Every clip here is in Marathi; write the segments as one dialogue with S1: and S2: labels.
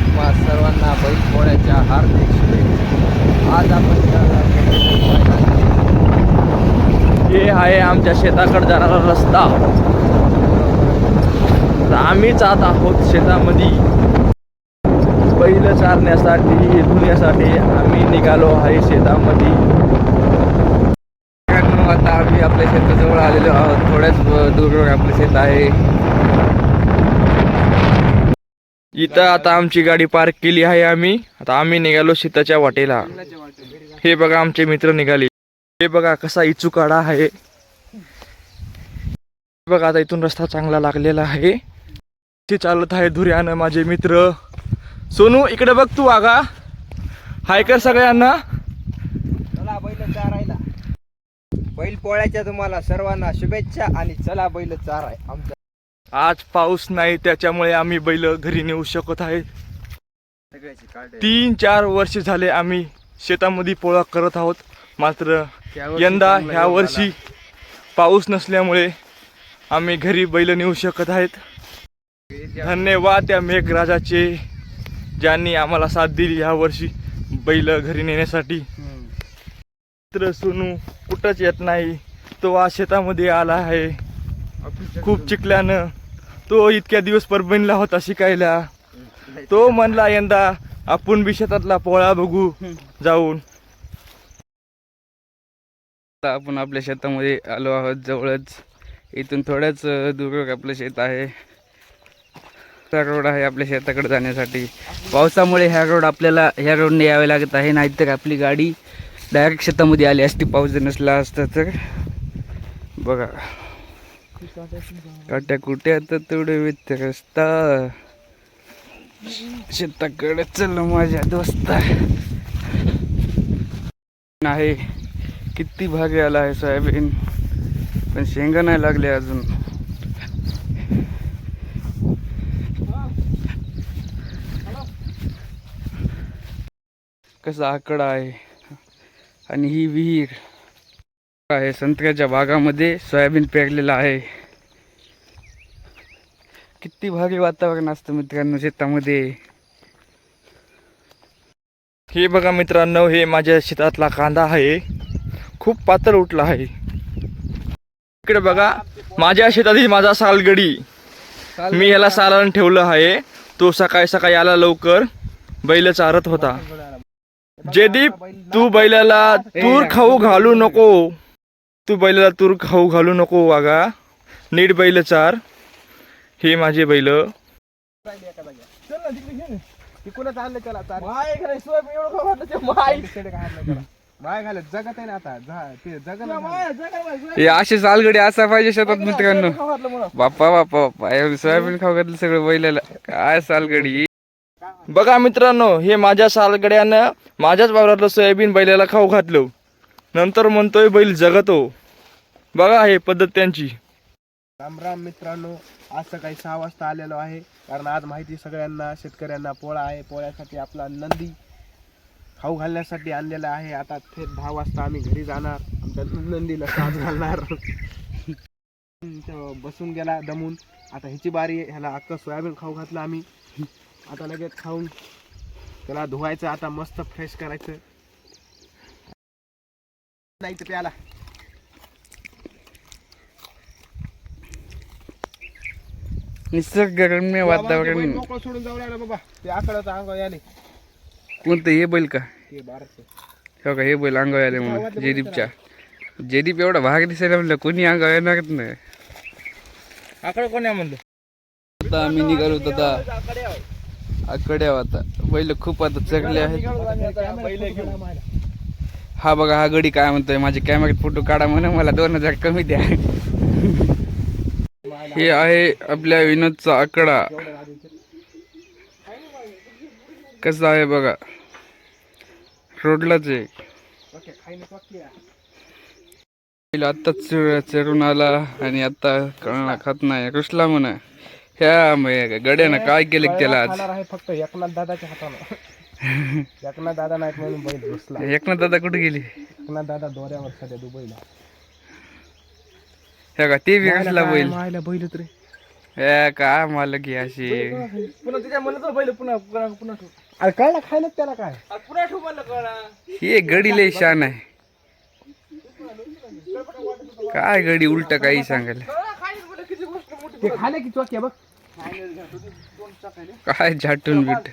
S1: तुम्हा सर्वांना बैलपोळ्याच्या हार्दिक शुभेच्छा. आज आपण हे आहे आमच्या शेताकडे जाणारा रस्ता. तर आम्ही जात आहोत शेतामध्ये. बैल चारण्यासाठी धुण्यासाठी आम्ही निघालो आहे शेतामध्ये. आता आम्ही आपल्या शेताजवळ आलेलो आहोत. थोड्याच दूरवर आपलं शेत आहे. इथं आता आमची गाडी पार्क केली आहे आम्ही. आता आम्ही निघालो शेताच्या वाटेला. हे बघा आमचे मित्र निघाले. हे बघा कसा इचुकाडा आहे. हे बघा आता इथून रस्ता चांगला लागलेला आहे. ते चालत आहे धुऱ्यानं माझे मित्र. सोनू इकडे बघ तू आगा. हाय कर सगळ्यांना.
S2: चला बैल चारायला. बैल पोळ्याच्या तुम्हाला सर्वांना शुभेच्छा आणि चला बैल चार आहे आमच्या
S1: आज पाऊस नाही त्याच्यामुळे आम्ही बैल घरी नेऊ शकत आहे. तीन चार वर्ष झाले आम्ही शेतामध्ये पोळा करत आहोत. मात्र यंदा ह्या वर्षी पाऊस नसल्यामुळे आम्ही घरी बैल नेऊ शकत आहेत. धन्यवाद त्या मेघराजाचे ज्यांनी आम्हाला साथ दिली ह्या वर्षी बैल घरी नेण्यासाठी. मित्र सोनू कुठंच येत नाही तो आज शेतामध्ये आला आहे. खूप चिकल्यानं तो इतक्या दिवस परभणीला होता शिकायला. तो म्हणला यंदा आपण बी शेतातला पोळा बघू जाऊन.
S3: आता आपण आपल्या शेतामध्ये आलो आहोत जवळच. इथून थोड्याच दूर आपलं शेत आहे. हा रोड आहे आपल्या शेताकडे जाण्यासाठी. पावसामुळे ह्या रोड आपल्याला ह्या रोडने यावे लागत आहे. नाहीतर आपली गाडी डायरेक्ट शेतामध्ये आली असती. पाऊस नसला असता तर. बघा. काट्या कुट्या तर तेवढे वित रस्ता शेताकडे चल माझ्या दोस्त. आहे किती भारी आला आहे सोयाबीन. पण शेंगा नाही लागले अजून. कसा आकडा आहे. आणि ही विहीर. आहे. संत्र्याच्या बागामध्ये सोयाबीन पेरलेलं आहे. किती भारी वातावरण असतं मित्रांनो शेतामध्ये.
S1: हे बघा मित्रांनो हे माझ्या शेतातला कांदा आहे. खूप पातळ उठला आहे. इकडे बघा माझ्या शेतातील माझा सालगडी. मी ह्याला सालान ठेवलं आहे. तो सकाळी सकाळी आला लवकर. बैल चारत होता. जयदीप तू बैलाला तूर खाऊ घालू नको. तू बैलाला तूर खाऊ घालू नको वागा नीट बैल चार. हे माझे बैल.
S3: हे असे सालगडी असा पाहिजे शेतात मित्रांनो. बाप्पा बाप्पा बाप्पा. सोयाबीन खाऊ घातलं सगळं बैलाला. काय सालगडी
S1: बघा मित्रांनो हे माझ्या सालगड्यानं माझ्याच वावरातलं सोयाबीन बैलाला खाऊ घातलं. नंतर म्हणतोय बैल जगतो. बघा हे पद्धत त्यांची.
S2: राम राम मित्रांनो आज सकाळी सहा वाजता आलेलो आहे. कारण आज माहिती सगळ्यांना शेतकऱ्यांना पोळा आहे. पोळ्यासाठी आपला नंदी खाऊ घालण्यासाठी आणलेला आहे. आता थेट दहा वाजता आम्ही घरी जाणार. आमच्या नंदीला साज घालणार. बसून गेला दमून. आता ह्याची बारी आहे. ह्याला अख्खा सोयाबीन खाऊ घातलं आम्ही. आता लगेच खाऊन त्याला धुवायचं. आता मस्त फ्रेश करायचं. नाही तर प्याला.
S3: निसर्गरम्य वातावरण.
S2: मोकळं सोडून जाऊ लागला बाबा. ते आकडाचं याले.
S3: कोणतं हे बैल का?
S2: ते बारचं
S3: हो का हे बैल अंगावर आले म्हणून जयदीपच्या. जयदीप एवढा भाग दिसायला म्हणलं कोणी अंगावर येणारच नाही.
S1: आकडे कोण्या म्हणलं?
S3: आता आम्ही निघालो होतो आता. आकडे आता. बैल खूप आता चढले आहेत. हा बघा हा गडी काय म्हणतोय माझे कॅमेऱ्यात फोटो काढा म्हणा मला दोन हजार कमी द्या. हे आहे आपल्या विनोदचा आकडा. कसा आहे बघा? रोडलाच आहे. आत्ताच चढून आला आणि आता कळणार खात नाही. कृष्णा म्हणा. ह्या गड्यानं काय केलं त्याला आज?
S2: फक्त एकनाथ दादाच्या हाताला एकनाथ दादा नाहीत म्हणून बैल घुसला
S3: एकनाथ दादा कुठे गेली?
S2: एकनाथ दादा दोऱ्यावर सध्या दुबईला.
S3: ह्या का ते बी कसला बैल?
S2: मायला बैल रे.
S3: मालक ही अशी.
S1: पुन्हा तिच्या म्हणत बैल पुन्हा पुन्हा पुन्हा ठेव.
S2: अरे कळला खायला त्याला काय?
S1: अरे पुन्हा ठेव म्हणलं कळा
S3: ही गडी लय शान आहे. काय गडी उलट काही सांगायला.
S2: ते खाले की चोक्या बघ.
S3: काय झाटून बीट.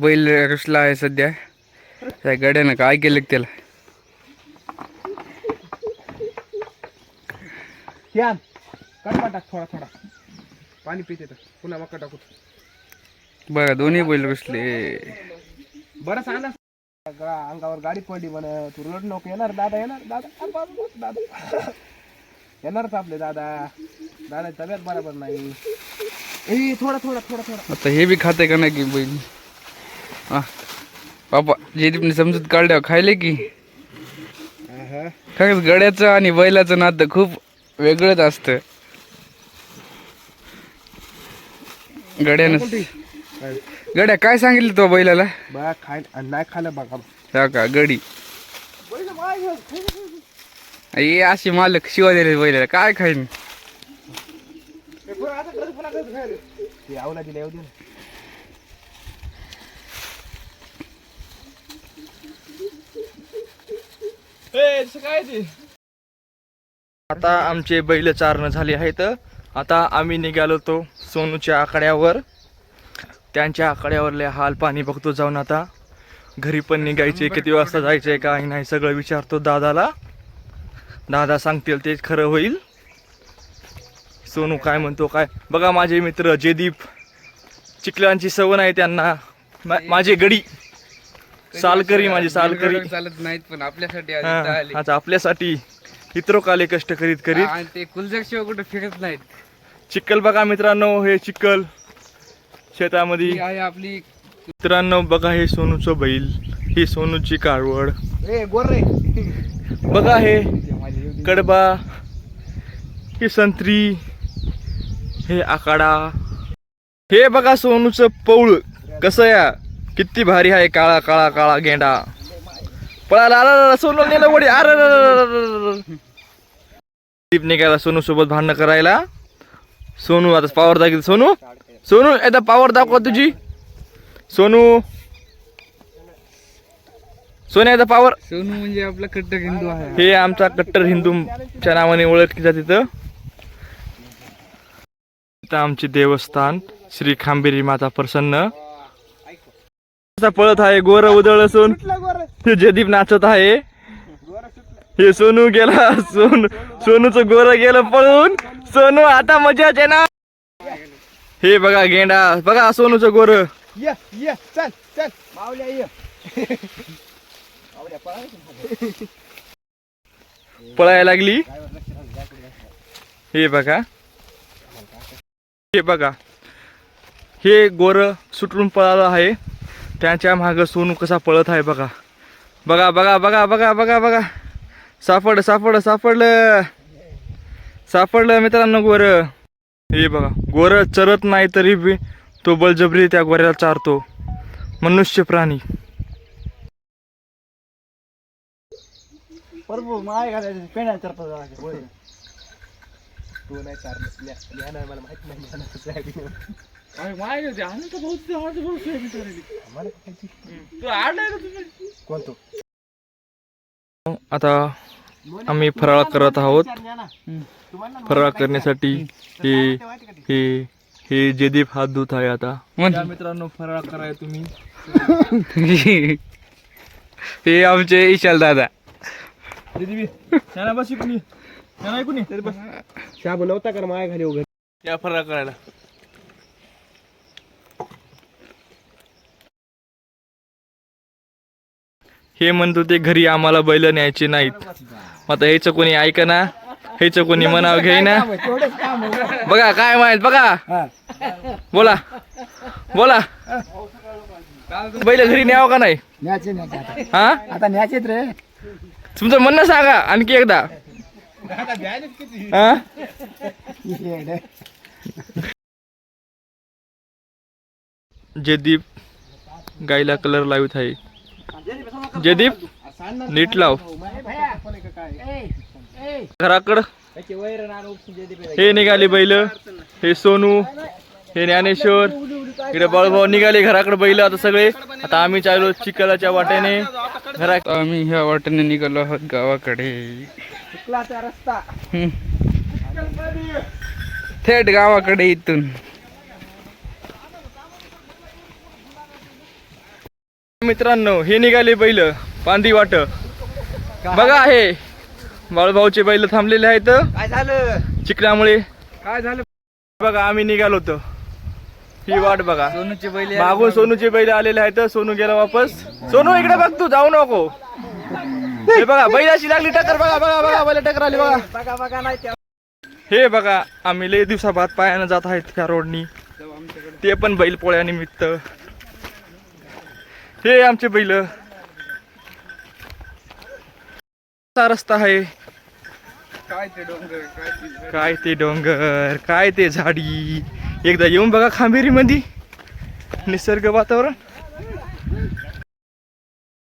S3: बैल रुसला आहे सध्या. त्या गड्यानं काय केलं त्याला?
S2: टाक थोडा थोडा. पाणी पिते पुन्हा मका टाकू.
S3: बघा दोन्ही बैल रुसले.
S2: बरं सांग. अंगावर गाडी पडली म्हण. तू रड नको. येणार दादा येणार दादा. दादा. येणारच आपले दादा. दादा तब्येत बरोबर नाही. ए थोडा थोडा थोडा थोडा.
S3: आता हे बी खाते का नाही की बैल? हा बाबा जयदीपने समजूत काढल्यावर खायले की. खरंच गड्याचं आणि बैलाचं नातं खूप वेगळंच असतं. गड्यानं गड्या काय सांगितलं तो बैलाला?
S2: खाय आणि नाही खाल्लं बघा
S3: हा का गडी? हे अशी मालक शिवा दिले बैलाला काय खाईन?
S2: आवला दिला येऊ दे
S1: काय ते? आता आमचे बैल चारणं झाले आहेत. आता आम्ही निघालो तो सोनूच्या आकड्यावर. त्यांच्या आकड्यावरले हाल पाणी बघतो जाऊन आता. घरी पण निघायचे किती वाजता जायचंय काय नाही सगळं विचारतो दादाला. दादा सांगतील तेच खरं होईल. सोनू काय म्हणतो काय? बघा माझे मित्र जयदीप. चिखलांची सवन आहे त्यांना. मा- माझे गडी. सालकरी माझी सालकरी.
S3: चालत नाहीत पण आपल्यासाठी आधी
S1: आपल्यासाठी इतरो काले कष्ट करीत करीत.
S3: आणि ते कुलजग शिवाय कुठे फिरत नाहीत.
S1: चिक्कल बघा मित्रांनो हे चिक्कल शेतामध्ये.
S3: ही आहे आपली.
S1: मित्रांनो बघा हे सोनूचं बैल ही सोनूची काळवड.
S2: ए गोर रे.
S1: बघा हे कडबा ही संत्री हे आकाडा हे बघा सोनूचं पौळ कसं या? किती भारी आहे काळा काळा काळा गेंडा. पळाला आला सोनू नेलं वडी अरे दीप निघाला सोनू सोबत भांडणं करायला. सोनू आता पावर दाखव सोनू. सोनू आता पावर दाखवा तुझी. सोनू. सोन्या आता पावर
S3: सोनू म्हणजे आपला कट्टर हिंदू आहे.
S1: हे आमचा कट्टर हिंदूच्या नावाने ओळखली जाते इथं आमचे देवस्थान श्री खांबेरी माता प्रसन्न. पळत आहे गोर उदळ असून हे जयदीप नाचत आहे. हे सोनू गेला सोनू सोनूचं गोर गेलं पळून. सोनू आता मजाच आहे ना हे बघा गेंडा बघा सोनूचं गोर.
S2: ये ये चल चल. मावल्या ये.
S1: पळायला लागली. हे बघा. हे बघा. हे गोर सुटून पळालं आहे. त्याच्या मागं सोनू कसा पळत आहे बघा. बघा बघा बघा बघा बघा बघा. सापड सापड सापडलं. सापडलं मित्रांनो गोर. हे बघा गोर चरत नाही तरी बी तो बळजबरी त्या गोऱ्याला चारतो. मनुष्य प्राणी.
S2: बरोबर माय घालायचं तू ते.
S1: आता आम्ही फराळ करत आहोत. फराळ करण्यासाठी हे हे हे जयदीप हात धुत आहे आता. मित्रांनो फराळ कराय तुम्ही.
S3: हे आमचे इशाल दादा.
S1: बस कुणी? कुणी? बस
S2: शाबू नव्हता कर माय घाली उघड
S1: या फराळ करायला. हे म्हणत होते घरी आम्हाला बैल न्यायचे नाहीत. आता ह्याचं कोणी ऐक ना? ह्याचं कोणी मनाव घेईना बघा काय माहीत बघा. बोला. बोला. बैल घरी न्यावं का नाही? हा?
S2: आता न्याचेत रे.
S1: तुमचं म्हणणं सांगा आणखी एकदा. हा? जयदीप गायला कलर लावित आहे. जयदीप नीट लाव. घराकडं. हे निघाले बैल. हे सोनू. हे ज्ञानेश्वर. इकडे बाळूभाऊ निघाले घराकडे बैल. आता सगळे. आता आम्ही चाललो चिखलाच्या वाट्याने घरा
S3: आम्ही ह्या वाटेने निघालो आहोत गावाकडे.
S2: रस्ता?
S3: हम्म. थेट गावाकडे इथून.
S1: मित्रांनो हे निघाले बैल पांदी वाट. बघा हे बाळूभाऊचे बैल थांबलेले आहेत.
S2: काय झालं?
S1: चिखलामुळे.
S3: काय झालं?
S1: बघा आम्ही निघालो होतो. ही वाट बघा.
S3: सोनूची बैल
S1: मागून सोनूचे बैल आलेले आहेत. सोनू गेला वापस. सोनू इकडे बघ तू जाऊ नको. हे बघा बैलाची लागली टक्कर बघा बघा बघा बैल टक्कर आली बघा.
S2: बघा बघा नाही
S1: हे बघा आम्ही लय दिवसाबाद पायानं जात आहेत त्या रोडनी ते पण बैल पोळ्यानिमित्त. हे आमचे बैल. रस्ता आहे?
S3: काय ते डोंगर काय ते
S1: डोंगर काय ते झाडी? एकदा येऊन बघा खांबेरी मध्ये निसर्ग वातावरण.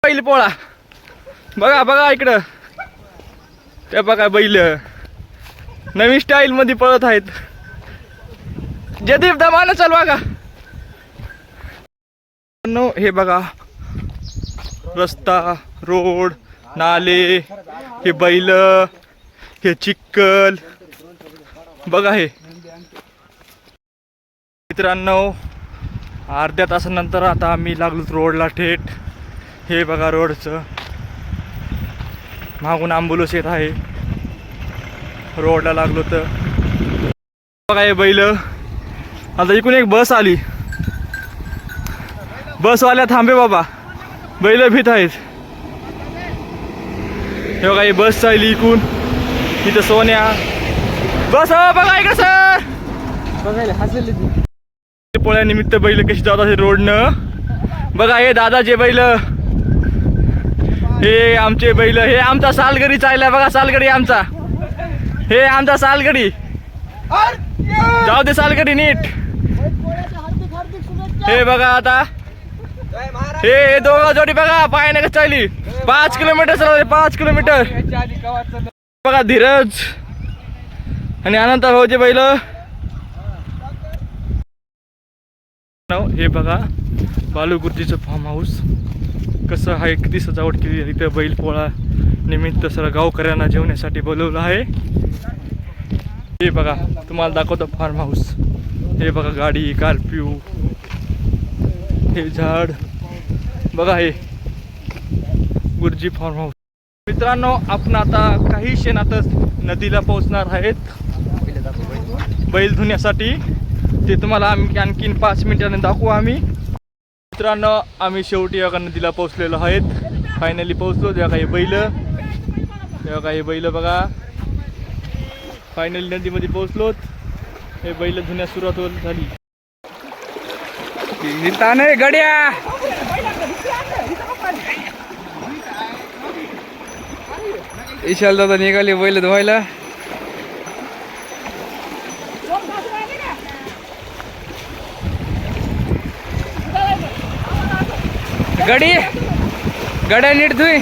S1: बैल पोळा. बघा बघा इकडं. ते बघा बैल. नवीन स्टाईल मध्ये पळत आहेत. जदीप दमानं चाल बघा नो, हे बघा. रस्ता रोड नाले हे बैल हे चिक्कल. बघा हे. मित्रांनो अर्ध्या तासानंतर आता आम्ही लागलो रोडला थेट. हे बघा रोडचं. मागून आंबुलस येत आहे. रोडला लागलो तर. बघा हे बैल. आता इकडून एक बस आली. बसवाल्या थांबे बाबा. बैल भीत आहेत. हे बघा ही बस चालली इकून. इथं सोन्या. बस बघा इकडे सर
S2: बघायला हसले
S1: पोळ्यानिमित्त बैल कशी जात असे रोडनं. बघा हे दादाचे बैल. हे आमचे बैल. हे आमचा सालगडी चालला बघा सालगडी आमचा. हे आमचा सालगडी. जाऊ दे सालगडी नीट. हे बघा आता. हे हे दोघं जोडी बघा पायाने कसं चालली पाच किलोमीटर चालवले पाच किलोमीटर. बघा धीरज. आणि अनंत भाऊचे बैल. हे बघा बालूगुर्जीचं फार्म हाऊस कसं आहे किती सजावट केली इथं बैल पोळा निमित्त सर्व गावकऱ्यांना जेवण्यासाठी बोलवलं आहे. हे बघा तुम्हाला दाखवतो फार्म हाऊस हे बघा गाडी कार्प्यू हे झाड. बघा हे. गुरुजी फार्म हाऊस मित्रांनो आपण आता काही क्षणातच नदीला पोहोचणार आहेत. बैल धुण्यासाठी. ते तुम्हाला आम्ही आणखीन पाच मिनिटाने दाखवू आम्ही. मित्रांनो आम्ही शेवटी एका नदीला पोहोचलेलो आहेत. फायनली पोहोचलो. तेव्हा काही बैल. तेव्हा काही बैल बघा. फायनली नदीमध्ये पोहोचलोत. हे बैल धुण्यास सुरुवात झाली.
S3: होत नाही गड्या. इशाल दादा निघाले बैल धुवायला. गडी. गड्या नीट धुई.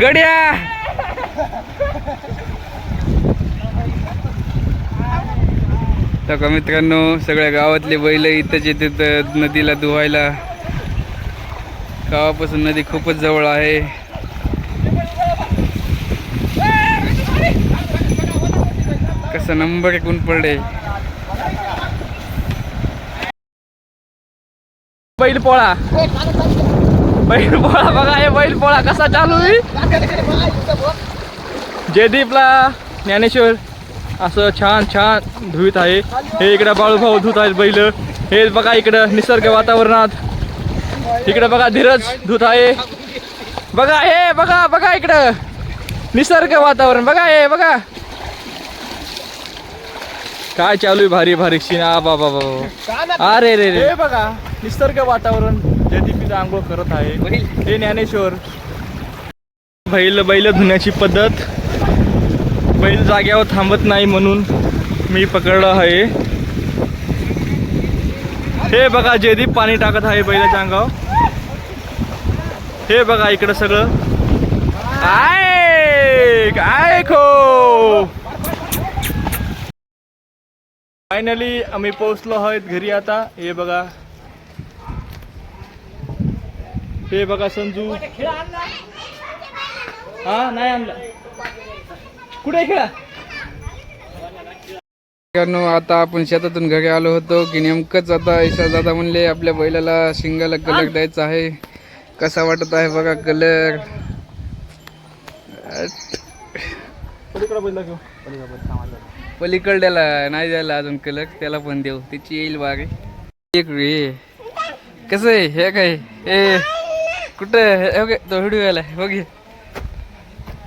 S3: गड्या. तर मित्रांनो सगळ्या गावातले बैल इथंच येतात नदीला धुवायला. गावापासून नदी खूपच जवळ आहे. कसं नंबर एकूण पडले?
S1: बैल पोळा. बैल पोळा बघा हे बैल पोळा कसा चालू आहे? जयदीपला ज्ञानेश्वर. असं छान छान धुवीत आहे. हे इकडं बाळूभाऊ धुत आहेत बैल. हे बघा इकडं निसर्ग वातावरणात. इकडं बघा धीरज धुत आहे. बघा हे बघा बघा इकडं. निसर्ग वातावरण. बघा हे बघा. काय चालू आहे भारी भारी शिना बाबा बाबा अरे रे रे बघा निसर्ग वातावरण. जयदीप इथं आंघोळ करत आहे. हे ज्ञानेश्वर. बैल बैल धुण्याची पद्धत. बैल जाग्यावर थांबत नाही म्हणून मी पकडलं आहे. हे बघा जयदीप पाणी टाकत आहे बैलाच्या अंगावर. हे बघा इकडं सगळं. आय काय खो फायनली आम्ही पोहोचलो आहोत घरी आता. हे बघा. हे बघा संजू. हा नाही आणला. कुठे खेळा?
S3: मित्रांनो आता आपण शेतातून घरी आलो होतो की नेमकंच आता ईशा दादा म्हणले आपल्या बैलाला शिंगाला कलर द्यायचा आहे. कसा वाटत आहे बघा कलर? पलीकडल्याला नाही द्यायला अजून कलर त्याला पण देऊ. त्याची येईल बागे एक रे. कसं आहे? हे काय? ए कुठं? हे तो व्हिडिओ आला बघ हे.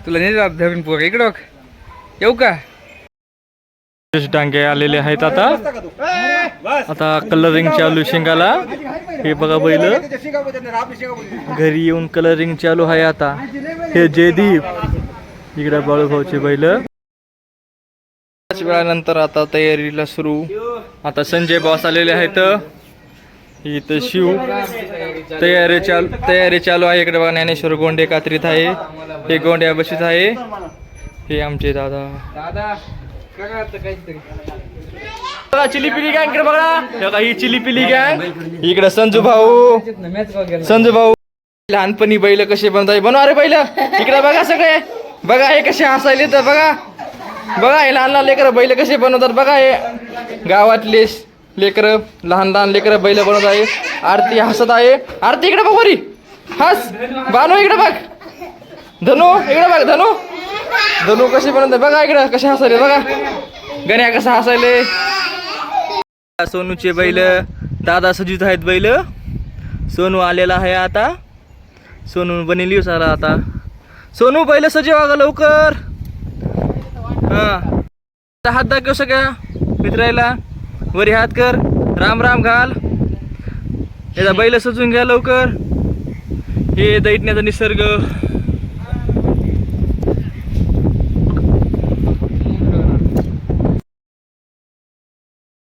S3: तुला नाही जात धरून पोर. इकडं बघ. येऊ का?
S1: डांगे आलेले आहेत आता. आता कलरिंग चालू शिंगाला. हे बघा बैल. घरी येऊन कलरिंग चालू आहे आता. हे जयदीप. इकडे बाळूभाऊचे बैल. वेळानंतर आता तयारीला सुरू. आता संजय बॉस आलेले आहेत. इथं शिव. तयारी चालू तयारी चालू आहे. इकडे बघा ज्ञानेश्वर गोंडे कात्रीत आहे. हे गोंड्या बशीत आहे. हे आमचे दादा.
S3: दादा
S1: बघा चिली पिली गँग इकडे बघा. हे बघा ही चिली पिली गँग इकडे संजू भाऊ. संजू भाऊ. लहानपणी बैल कसे बनतात बनवा रे बैल. इकडे बघा सगळे. बघा हे कसे हसायले तर बघा. बघा हे लहान लहान लेकरं बैल कसे बनवतात. बघा हे गावातले लेकरं लहान लहान लेकरं बैल बनवत आहे. आरती हसत आहे. आरती इकडे बघ बरी हस. बानू इकडे बघ. धनु इकडे बघ धनु. धनु कसे बनवतात बघा इकडे कसे हसायले बघा. गण्या कसा हसायले. सोनूचे बैल दादा सजीत आहेत बैल. सोनू आलेला आहे आता. सोनू बनेली आला आता. सोनू बैल सजीव ग लवकर. हा. हात दाखव सगळ्या मित्रायला वरी हात कर. राम राम घाल. याचा बैल सजून घ्या लवकर. हे दैटण्याचा निसर्ग.